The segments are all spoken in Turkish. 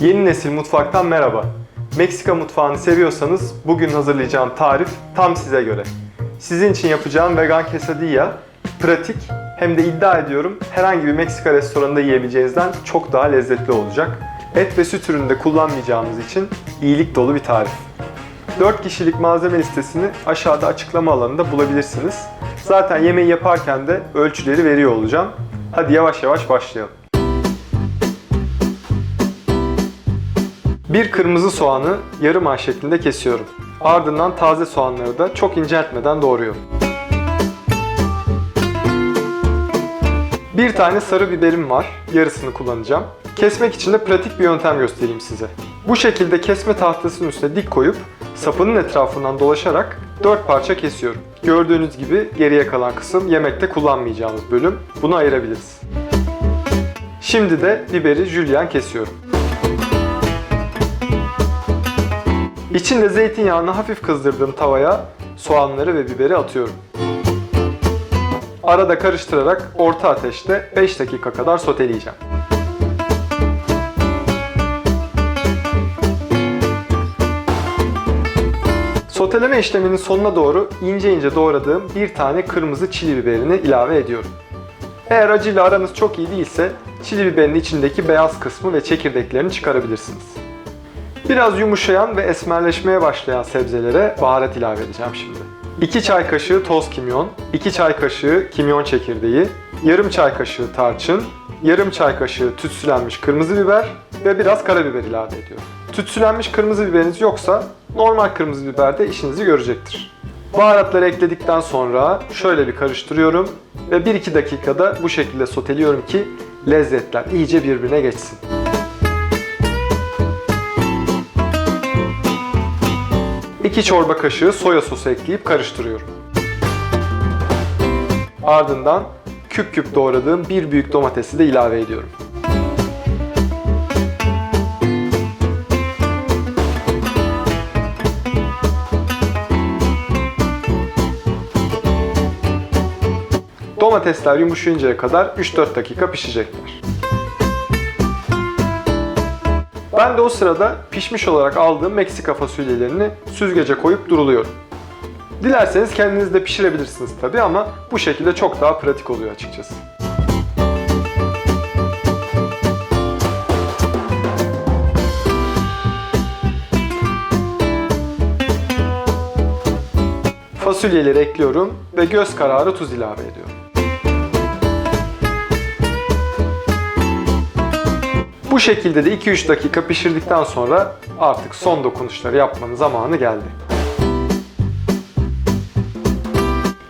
Yeni nesil mutfaktan merhaba. Meksika mutfağını seviyorsanız bugün hazırlayacağım tarif tam size göre. Sizin için yapacağım vegan quesadilla pratik hem de iddia ediyorum herhangi bir Meksika restoranında yiyebileceğinizden çok daha lezzetli olacak. Et ve süt ürünü de kullanmayacağımız için iyilik dolu bir tarif. 4 kişilik malzeme listesini aşağıda açıklama alanında bulabilirsiniz. Zaten yemeği yaparken de ölçüleri veriyor olacağım. Hadi yavaş yavaş başlayalım. Bir kırmızı soğanı yarım ay şeklinde kesiyorum. Ardından taze soğanları da çok inceltmeden doğruyorum. Bir tane sarı biberim var. Yarısını kullanacağım. Kesmek için de pratik bir yöntem göstereyim size. Bu şekilde kesme tahtasının üstüne dik koyup sapının etrafından dolaşarak 4 parça kesiyorum. Gördüğünüz gibi geriye kalan kısım yemekte kullanmayacağımız bölüm. Bunu ayırabiliriz. Şimdi de biberi jülyen kesiyorum. İçinde zeytinyağını hafif kızdırdığım tavaya soğanları ve biberi atıyorum. Arada karıştırarak orta ateşte 5 dakika kadar soteleyeceğim. Soteleme işleminin sonuna doğru ince ince doğradığım bir tane kırmızı çili biberini ilave ediyorum. Eğer acıyla aranız çok iyi değilse çili biberin içindeki beyaz kısmı ve çekirdeklerini çıkarabilirsiniz. Biraz yumuşayan ve esmerleşmeye başlayan sebzelere baharat ilave edeceğim şimdi. 2 çay kaşığı toz kimyon, 2 çay kaşığı kimyon çekirdeği, yarım çay kaşığı tarçın, yarım çay kaşığı tütsülenmiş kırmızı biber ve biraz karabiber ilave ediyorum. Tütsülenmiş kırmızı biberiniz yoksa normal kırmızı biber de işinizi görecektir. Baharatları ekledikten sonra şöyle bir karıştırıyorum ve 1-2 dakikada bu şekilde soteliyorum ki lezzetler iyice birbirine geçsin. İki çorba kaşığı soya sosu ekleyip karıştırıyorum. Ardından küp küp doğradığım bir büyük domatesi de ilave ediyorum. Domatesler yumuşayıncaya kadar 3-4 dakika pişecekler. Ben de o sırada pişmiş olarak aldığım Meksika fasulyelerini süzgece koyup duruluyorum. Dilerseniz kendiniz de pişirebilirsiniz tabi ama bu şekilde çok daha pratik oluyor açıkçası. Fasulyeleri ekliyorum ve göz kararı tuz ilave ediyorum. Bu şekilde de 2-3 dakika pişirdikten sonra artık son dokunuşları yapmanın zamanı geldi.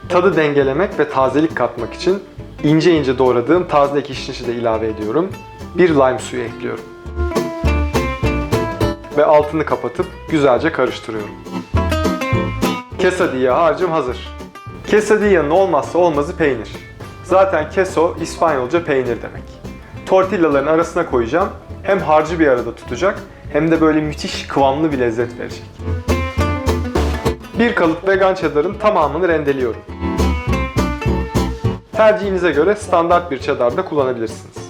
Tadı dengelemek ve tazelik katmak için ince ince doğradığım taze kişnişi de ilave ediyorum. Bir lime suyu ekliyorum. Ve altını kapatıp güzelce karıştırıyorum. Quesadilla harcım hazır. Quesadilla'nın olmazsa olmazı peynir. Zaten queso İspanyolca peynir demek. Tortillaların arasına koyacağım. Hem harcı bir arada tutacak hem de böyle müthiş kıvamlı bir lezzet verecek. Bir kalıp vegan cheddar'ın tamamını rendeliyorum. Tercihinize göre standart bir cheddar da kullanabilirsiniz.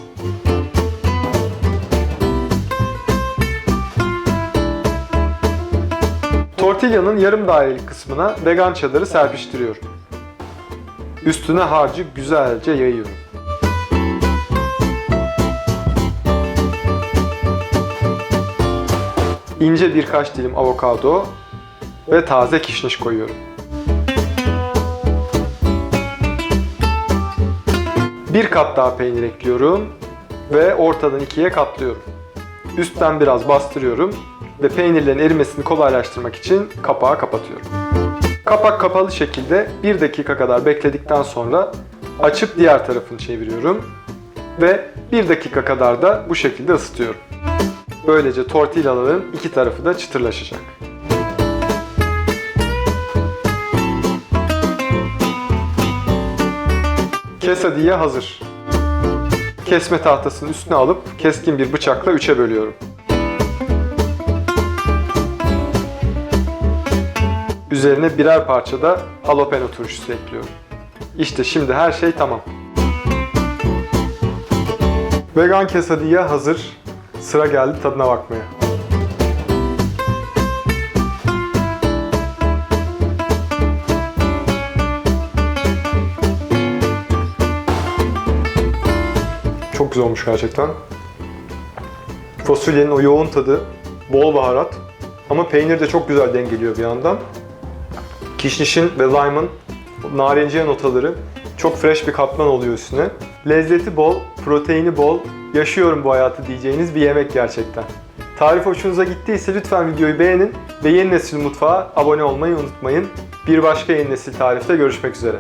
Tortillanın yarım dairelik kısmına vegan cheddar'ı serpiştiriyorum. Üstüne harcı güzelce yayıyorum. İnce birkaç dilim avokado ve taze kişniş koyuyorum. Bir kat daha peynir ekliyorum ve ortadan ikiye katlıyorum. Üstten biraz bastırıyorum ve peynirlerin erimesini kolaylaştırmak için kapağı kapatıyorum. Kapak kapalı şekilde 1 dakika kadar bekledikten sonra açıp diğer tarafını çeviriyorum ve 1 dakika kadar da bu şekilde ısıtıyorum. Böylece tortillaların iki tarafı da çıtırlaşacak. Quesadilla hazır. Kesme tahtasının üstüne alıp keskin bir bıçakla üçe bölüyorum. Üzerine birer parça da jalapeno turşusu ekliyorum. İşte şimdi her şey tamam. Vegan quesadilla hazır. Sıra geldi tadına bakmaya. Çok güzel olmuş gerçekten. Fasulyenin o yoğun tadı, bol baharat ama peynir de çok güzel dengeliyor bir yandan. Kişnişin ve lime'ın narenciye notaları çok fresh bir katman oluyor üstüne. Lezzeti bol, proteini bol, yaşıyorum bu hayatı diyeceğiniz bir yemek gerçekten. Tarif hoşunuza gittiyse lütfen videoyu beğenin ve Yeni Nesil Mutfağa abone olmayı unutmayın. Bir başka Yeni Nesil tarifte görüşmek üzere.